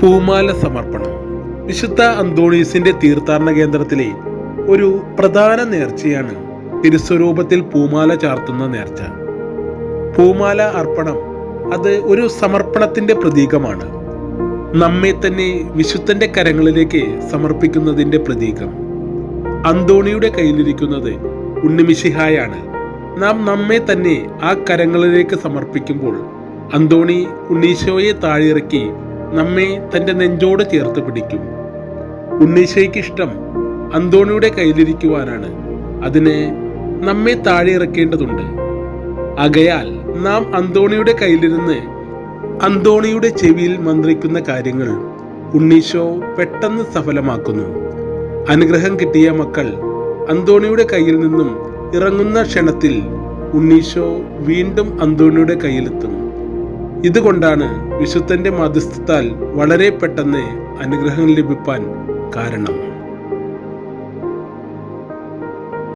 പൂമാല സമർപ്പണം. വിശുദ്ധ അന്തോണീസിന്റെ തീർത്ഥാടന കേന്ദ്രത്തിലെ ഒരു പ്രധാന നേർച്ചയാണ് തിരുസ്വരൂപത്തിൽ പൂമാല ചാർത്തുന്ന നേർച്ച. പൂമാല അർപ്പണം അത് ഒരു സമർപ്പണത്തിന്റെ പ്രതീകമാണ്. നമ്മെ തന്നെ വിശുദ്ധന്റെ കരങ്ങളിലേക്ക് സമർപ്പിക്കുന്നതിന്റെ പ്രതീകം. അന്തോണിയുടെ കയ്യിലിരിക്കുന്നത് ഉണ്ണിമിശിഹായാണ്. നാം നമ്മെ തന്നെ ആ കരങ്ങളിലേക്ക് സമർപ്പിക്കുമ്പോൾ അന്തോണി ഉണ്ണീശോയെ താഴെയിറക്കി നമ്മെ തന്റെ നെഞ്ചോട് ചേർത്ത് പിടിക്കും. ഉണ്ണീശയ്ക്കിഷ്ടം അന്തോണിയുടെ കയ്യിലിരിക്കുവാനാണ്. അതിനെ നമ്മെ താഴെ ഇറക്കേണ്ടതുണ്ട്. ആകയാൽ നാം അന്തോണിയുടെ കയ്യിലിരുന്ന് അന്തോണിയുടെ ചെവിയിൽ മന്ത്രിക്കുന്ന കാര്യങ്ങൾ ഉണ്ണീശോ പെട്ടെന്ന് സഫലമാക്കുന്നു. അനുഗ്രഹം കിട്ടിയ മക്കൾ അന്തോണിയുടെ കയ്യിൽ നിന്നും ഇറങ്ങുന്ന ക്ഷണത്തിൽ ഉണ്ണീശോ വീണ്ടും അന്തോണിയുടെ കയ്യിലെത്തും. ഇതുകൊണ്ടാണ് വിശുദ്ധന്റെ മധ്യസ്ഥത്താൽ വളരെ പെട്ടെന്ന് അനുഗ്രഹം ലഭിപ്പാൻ കാരണം.